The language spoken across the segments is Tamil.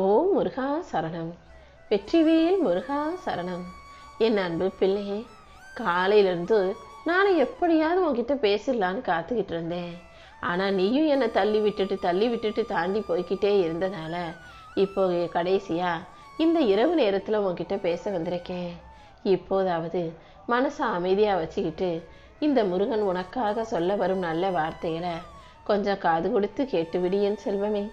ஓ முருகா சரணம். வெற்றிவேல் முருகா சரணம். என் அன்பு பிள்ளையே காலையிலேருந்து நான் எப்படியாவது உன்கிட்ட பேசிடலான்னு காத்துக்கிட்டு இருந்தேன். ஆனால் நீயும் என்னை தள்ளி விட்டுட்டு தள்ளி விட்டுட்டு தாண்டி போய்க்கிட்டே இருந்ததால இப்போ கடைசியாக இந்த இரவு நேரத்தில் உன்கிட்ட பேச வந்திருக்கேன். இப்போதாவது மனசை அமைதியாக வச்சுக்கிட்டு இந்த முருகன் உனக்காக சொல்ல வரும் நல்ல வார்த்தைகளை கொஞ்சம் காது கொடுத்து கேட்டு விடியன் செல்வமே.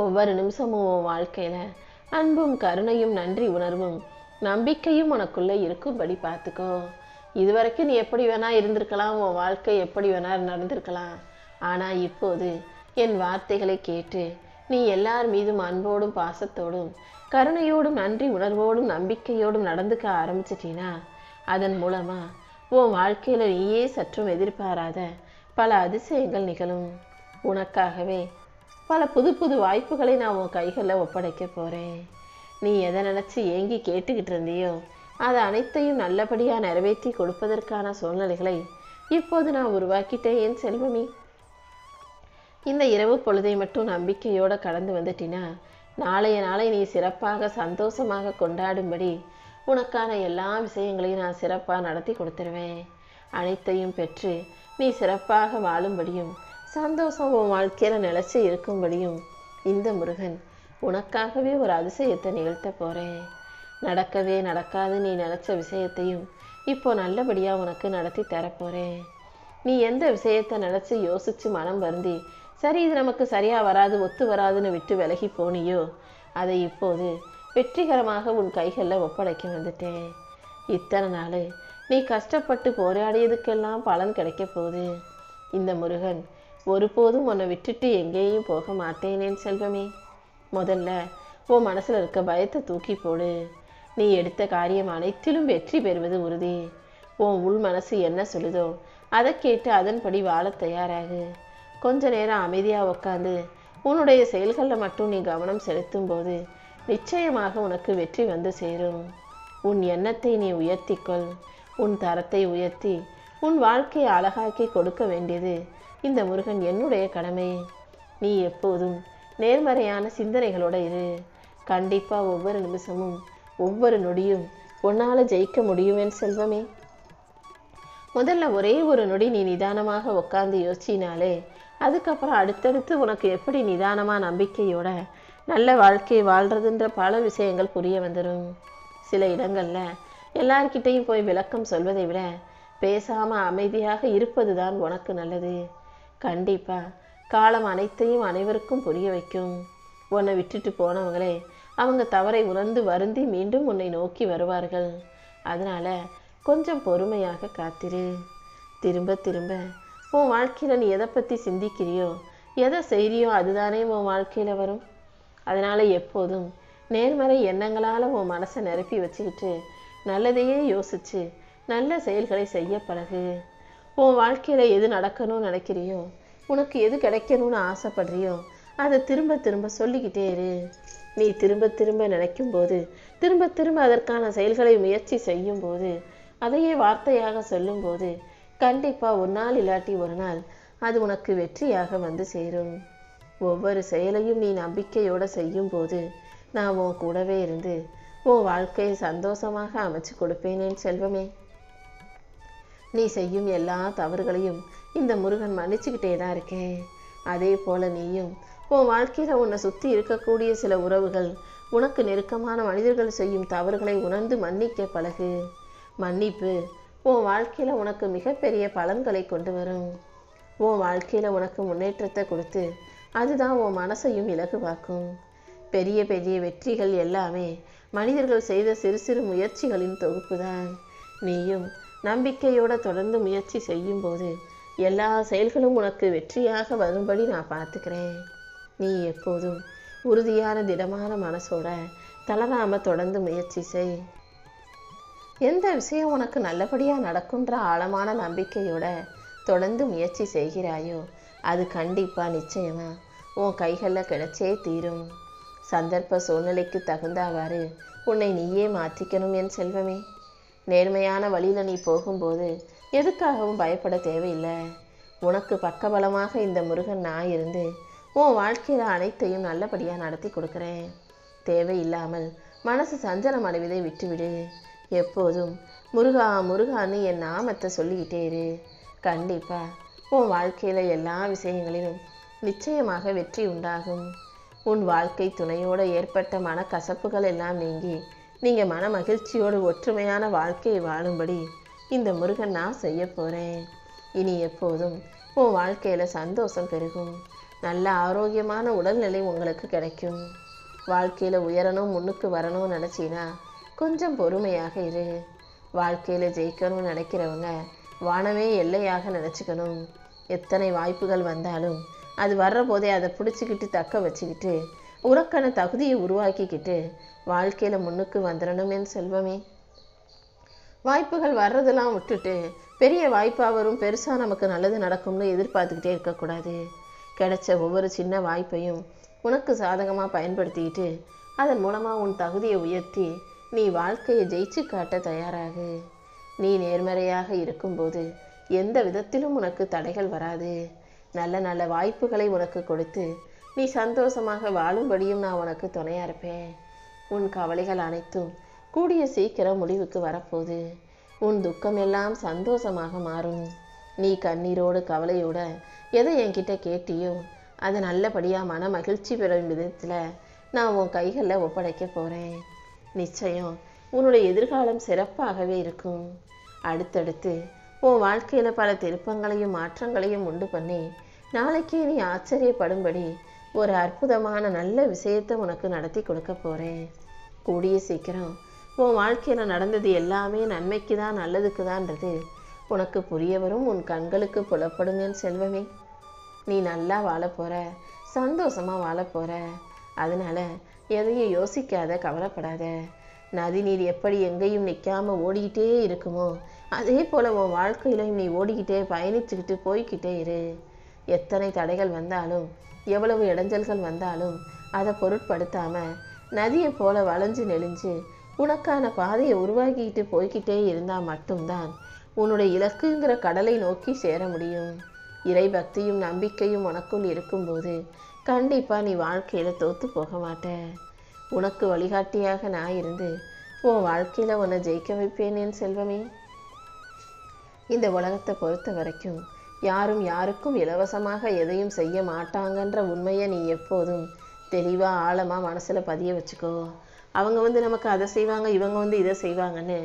ஒவ்வொரு நிமிஷமும் உன் வாழ்க்கையில் அன்பும் கருணையும் நன்றி உணர்வும் நம்பிக்கையும் உனக்குள்ளே இருக்கும்படி பார்த்துக்கோ. இதுவரைக்கும் நீ எப்படி வேணால் இருந்திருக்கலாம் உன் வாழ்க்கை எப்படி வேணால் நடந்திருக்கலாம். ஆனால் இப்போது என் வார்த்தைகளை கேட்டு நீ எல்லார் மீதும் அன்போடும் பாசத்தோடும் கருணையோடும் நன்றி உணர்வோடும் நம்பிக்கையோடும் நடந்துக்க ஆரம்பிச்சிட்டினா அதன் மூலமாக உன் வாழ்க்கையில் நீயே சற்றும் எதிர்பாராத பல அதிசயங்கள் நிகழும். உனக்காகவே பல புது புது வாய்ப்புகளை நான் உன் கைகளில் ஒப்படைக்க போகிறேன் நீ எதை நினச்சி ஏங்கி கேட்டுக்கிட்டு இருந்தியோ அதை அனைத்தையும் நல்லபடியாக நிறைவேற்றி கொடுப்பதற்கான சூழ்நிலைகளை இப்போது நான் உருவாக்கிட்டேன் என் செல்வமி. இந்த இரவு பொழுதை மட்டும் நம்பிக்கையோட கடந்து வந்துட்டினா நாளைய நாளை நீ சிறப்பாக சந்தோஷமாக கொண்டாடும்படி உனக்கான எல்லா விஷயங்களையும் நான் சிறப்பாக நடத்தி கொடுத்துருவேன். அனைத்தையும் பெற்று நீ சிறப்பாக வாழும்படியும் சந்தோஷம் உன் வாழ்க்கையில் நிலச்சி இருக்கும்படியும் இந்த முருகன் உனக்காகவே ஒரு அதிசயத்தை நிகழ்த்த போகிறேன் நடக்கவே நடக்காது நீ நினச்ச விஷயத்தையும் இப்போ நல்லபடியாக உனக்கு நடத்தி தரப்போகிறேன் நீ எந்த விஷயத்தை நினச்சி யோசித்து மனம் வருந்தி சரி இது நமக்கு சரியாக வராது ஒத்து வராதுன்னு விட்டு விலகி போனியோ? அதை இப்போது வெற்றிகரமாக உன் கைகளில் ஒப்படைக்க வந்துட்டேன். இத்தனை நாள் நீ கஷ்டப்பட்டு போராடியதுக்கெல்லாம் பலன் கிடைக்க போகுது. இந்த முருகன் ஒருபோதும் உன்னை விட்டுட்டு எங்கேயும் போக மாட்டேனேன் செல்வமே. முதல்ல உன் மனசில் இருக்க பயத்தை தூக்கி போடு. நீ எடுத்த காரியம் அனைத்திலும் வெற்றி பெறுவது உறுதி. உன் உள் மனசு என்ன சொல்லுதோ அதை கேட்டு அதன்படி வாழ தயாராகு. கொஞ்ச நேரம் அமைதியாக உட்காந்து உன்னுடைய செயல்களில் மட்டும் நீ கவனம் செலுத்தும் போது நிச்சயமாக உனக்கு வெற்றி வந்து சேரும். உன் எண்ணத்தை நீ உயர்த்திக்கொள். உன் தரத்தை உயர்த்தி உன் வாழ்க்கையை அழகாக்கி கொடுக்க வேண்டியது இந்த முருகன் என்னுடைய கடமை. நீ எப்போதும் நேர்மறையான சிந்தனைகளோட இரு. கண்டிப்பாக ஒவ்வொரு நிமிஷமும் ஒவ்வொரு நொடியும் உன்னால் ஜெயிக்க முடியுமேன் செல்வமே. முதல்ல ஒரே ஒரு நொடி நீ நிதானமாக உட்கார்ந்து யோசிச்சினாலே அதுக்கப்புறம் அடுத்தடுத்து உனக்கு எப்படி நிதானமாக நம்பிக்கையோட நல்ல வாழ்க்கை வாழ்கிறதுன்ற பல விஷயங்கள் புரிய வந்துடும் சில இடங்களில் எல்லார்கிட்டையும் போய் விளக்கம் சொல்வதை விட பேசாமல் அமைதியாக இருப்பது தான் உனக்கு நல்லது. கண்டிப்பா. காலம் அனைத்தையும் அனைவருக்கும் புரிய வைக்கும். உன்னை விட்டுட்டு போனவங்களே அவங்க தவறை உணர்ந்து வருந்தி மீண்டும் உன்னை நோக்கி வருவார்கள். அதனால கொஞ்சம் பொறுமையாக காத்திரு. திரும்ப திரும்ப உன் வாழ்க்கையில் நீ எதை பற்றி சிந்திக்கிறியோ எதை செய்கிறியோ அதுதானே உன் வாழ்க்கையில் வரும். அதனால் எப்போதும் நேர்மறை எண்ணங்களால் உன் மனசை நிரப்பி வச்சுக்கிட்டு நல்லதையே யோசித்து நல்ல செயல்களை செய்ய பழகு. உன் வாழ்க்கையில் எது நடக்கணும்னு நினைக்கிறியோ உனக்கு எது கிடைக்கணும்னு ஆசைப்படுறியோ அதை திரும்ப திரும்ப சொல்லிக்கிட்டே இரு. நீ திரும்ப திரும்ப நினைக்கும் போது திரும்ப திரும்ப அதற்கான செயல்களை முயற்சி செய்யும் போது அதையே வார்த்தையாக சொல்லும்போது கண்டிப்பாக ஒரு நாள் இல்லாட்டி ஒரு நாள் அது உனக்கு வெற்றியாக வந்து சேரும். ஒவ்வொரு செயலையும் நீ நம்பிக்கையோடு செய்யும்போது நான் உன் கூடவே இருந்து உன் வாழ்க்கையை சந்தோஷமாக அமைச்சு கொடுப்பேனேன் செல்வமே. நீ செய்யும் எல்லா தவறுகளையும் இந்த முருகன் மன்னிச்சுக்கிட்டே தான் இருக்கேன். அதே போல நீயும் உன் வாழ்க்கையில் உன்னை சுற்றி இருக்கக்கூடிய சில உறவுகள் உனக்கு நெருக்கமான மனிதர்கள் செய்யும் தவறுகளை உணர்ந்து மன்னிக்க பழகு. மன்னிப்பு உன் வாழ்க்கையில் உனக்கு மிகப்பெரிய பலன்களை கொண்டு வரும். உன் வாழ்க்கையில் உனக்கு முன்னேற்றத்தை கொடுத்து அதுதான் உன் மனசையும் இலகுவாக்கும். பெரிய பெரிய வெற்றிகள் எல்லாமே மனிதர்கள் செய்த சிறு சிறு முயற்சிகளின் தொகுப்பு தான் நீயும் நம்பிக்கையோட தொடர்ந்து முயற்சி செய்யும்போது எல்லா செயல்களும் உனக்கு வெற்றியாக வரும்படி நான் பார்த்துக்கிறேன். நீ எப்போதும் உறுதியான திடமான மனசோட தளராம தொடர்ந்து முயற்சி செய். எந்த விஷயம் உனக்கு நல்லபடியாக நடக்குன்ற ஆழமான நம்பிக்கையோட தொடர்ந்து முயற்சி செய்கிறாயோ அது கண்டிப்பாக நிச்சயமாக உன் கைகளில் கிடைச்சே தீரும். சந்தர்ப்ப சூழ்நிலைக்கு தகுந்தாவாறு உன்னை நீயே மாற்றிக்கணும் என் செல்வமே. நேர்மையான வழியில நீ போகும்போது எதுக்காகவும் பயப்பட தேவையில்லை. உனக்கு பக்கபலமாக இந்த முருகன் நான் இருந்து உன் வாழ்க்கையில் அனைத்தையும் நல்லபடியாக நடத்தி கொடுக்குறேன். தேவையில்லாமல் மனசு சஞ்சலம் அடைவதை விட்டுவிடு. எப்போதும் முருகா முருகான்னு என் நாமத்தை சொல்லிக்கிட்டே இரு. கண்டிப்பாக உன் வாழ்க்கையில் எல்லா விஷயங்களிலும் நிச்சயமாக வெற்றி உண்டாகும். உன் வாழ்க்கை துணையோடு ஏற்பட்ட மனக்கசப்புகள் எல்லாம் நீங்கி நீங்கள் மன மகிழ்ச்சியோடு ஒற்றுமையான வாழ்க்கையை வாழும்படி இந்த முருகன் நான் செய்ய போகிறேன் இனி எப்போதும் உன் வாழ்க்கையில் சந்தோஷம் பெருகும். நல்ல ஆரோக்கியமான உடல்நிலை உங்களுக்கு கிடைக்கும். வாழ்க்கையில் உயரணும் முன்னுக்கு வரணும்னு நினச்சினா கொஞ்சம் பொறுமையாக இரு. வாழ்க்கையில் ஜெயிக்கணும்னு நினைக்கிறவங்க வானமே எல்லையாக நினச்சிக்கணும். எத்தனை வாய்ப்புகள் வந்தாலும் அது வர்ற போதே அதை பிடிச்சிக்கிட்டு தக்க வச்சுக்கிட்டு உனக்கான தகுதியை உருவாக்கிக்கிட்டு வாழ்க்கையில் முன்னுக்கு வந்துடணும் என் செல்வமே. வாய்ப்புகள் வர்றதெல்லாம் விட்டுட்டு பெரிய வாய்ப்பாக வரும் பெருசாக நமக்கு நல்லது நடக்கும்னு எதிர்பார்த்துக்கிட்டே இருக்கக்கூடாது. கிடைச்ச ஒவ்வொரு சின்ன வாய்ப்பையும் உனக்கு சாதகமாக பயன்படுத்திக்கிட்டு அதன் மூலமாக உன் தகுதியை உயர்த்தி நீ வாழ்க்கையை ஜெயிச்சு காட்ட தயாராகு. நீ நேர்மறையாக இருக்கும்போது எந்த விதத்திலும் உனக்கு தடைகள் வராது. நல்ல நல்ல வாய்ப்புகளை உனக்கு கொடுத்து நீ சந்தோஷமாக வாழும்படியும் நான் உனக்கு துணையாக இருப்பேன். உன் கவலைகள் அனைத்தும் கூடிய சீக்கிரம் முடிவுக்கு வரப்போகுது. உன் துக்கம் எல்லாம் சந்தோஷமாக மாறும். நீ கண்ணீரோடு கவலையோட எதை என்கிட்ட கேட்டியோ அதை நல்லபடியாக மன மகிழ்ச்சி பெறும் விதத்தில் நான் உன் கைகளில் ஒப்படைக்க போகிறேன் நிச்சயம் உன்னுடைய எதிர்காலம் சிறப்பாகவே இருக்கும். அடுத்தடுத்து உன் வாழ்க்கையில் பல திருப்பங்களையும் மாற்றங்களையும் உண்டு பண்ணி நாளைக்கே நீ ஆச்சரியப்படும்படி ஒரு அற்புதமான நல்ல விஷயத்தை உனக்கு நடத்தி கொடுக்க போகிறேன் கூடிய சீக்கிரம் உன் வாழ்க்கையில் நடந்தது எல்லாமே நன்மைக்கு தான் நல்லதுக்கு தான்றது. உனக்கு புரிய வரும் உன் கண்களுக்கு புலப்படும் செல்வமே. நீ நல்லா வாழ போற சந்தோஷமாக வாழ போகிற அதனால எதையும் யோசிக்காத கவலைப்படாத. நதி நீர் எப்படி எங்கேயும் நிற்காம ஓடிக்கிட்டே இருக்குமோ அதே போல் உன் வாழ்க்கையிலையும் நீ ஓடிக்கிட்டே பயணிச்சுக்கிட்டு போய்க்கிட்டே இரு. எத்தனை தடைகள் வந்தாலும் எவ்வளவு இடைஞ்சல்கள் வந்தாலும் அதை பொருட்படுத்தாம நதியை போல வளைஞ்சு நெளிஞ்சு உனக்கான பாதையை உருவாக்கிட்டு போய்க்கிட்டே இருந்தால் மட்டும்தான் உன்னுடைய இலக்குங்கிற கடலை நோக்கி சேர முடியும். இறை பக்தியும் நம்பிக்கையும் உனக்குள் இருக்கும்போது கண்டிப்பா நீ வாழ்க்கையில தோத்து போக மாட்ட. உனக்கு வழிகாட்டியாக நான் இருந்து உன் வாழ்க்கையில உன்னை ஜெயிக்க வைப்பேன் என் செல்வமே. இந்த உலகத்தை பொறுத்த வரைக்கும் யாரும் யாருக்கும் இலவசமாக எதையும் செய்ய மாட்டாங்கன்ற உண்மையை நீ எப்போதும் தெளிவாக ஆழமாக மனசில் பதிய வச்சுக்கோ. அவங்க வந்து நமக்கு அதை செய்வாங்க இவங்க வந்து இதை செய்வாங்கன்னு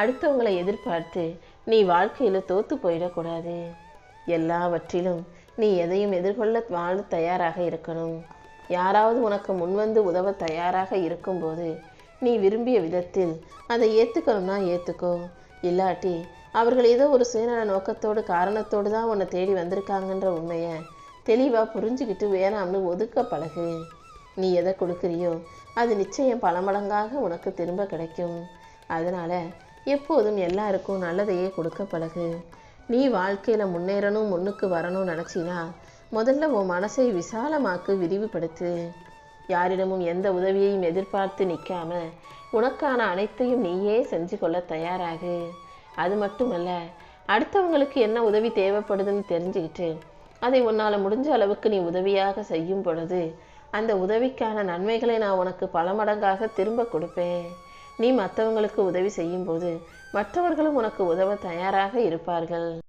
அடுத்தவங்களை எதிர்பார்த்து நீ வாழ்க்கையில் தோற்று போயிடக்கூடாது. எல்லாவற்றிலும் நீ எதையும் எதிர்கொள்ள வாழ தயாராக இருக்கணும். யாராவது உனக்கு முன்வந்து உதவ தயாராக இருக்கும்போது நீ விரும்பிய விதத்தில் அதை ஏற்றுக்கணும்னா ஏற்றுக்கோ இல்லாட்டி அவர்கள் ஏதோ ஒரு சுயநல நோக்கத்தோடு காரணத்தோடு தான் உன்னை தேடி வந்திருக்காங்கன்ற உண்மையை தெளிவாக புரிஞ்சுக்கிட்டு வேணாம்னு ஒதுக்க பழகு. நீ எதை கொடுக்குறியோ அது நிச்சயம் பல மடங்காக உனக்கு திரும்ப கிடைக்கும். அதனால் எப்போதும் எல்லாருக்கும் நல்லதையே கொடுக்க பழகு. நீ வாழ்க்கையில் முன்னேறணும் முன்னுக்கு வரணும்னு நினச்சினா முதல்ல உன் மனசை விசாலமாக்கு விரிவுபடுத்து. யாரிடமும் எந்த உதவியையும் எதிர்பார்த்து நிற்காம உனக்கான அனைத்தையும் நீயே செஞ்சு கொள்ள தயாராகு. அது மட்டுமல்ல அடுத்தவங்களுக்கு என்ன உதவி தேவைப்படுதுன்னு தெரிஞ்சுக்கிட்டு அதை உன்னால் முடிஞ்ச அளவுக்கு நீ உதவியாக செய்யும் பொழுது அந்த உதவிக்கான நன்மைகளை நான் உனக்கு பல மடங்காக திரும்ப கொடுப்பேன். நீ மற்றவங்களுக்கு உதவி செய்யும்போது மற்றவர்களும் உனக்கு உதவ தயாராக இருப்பார்கள்.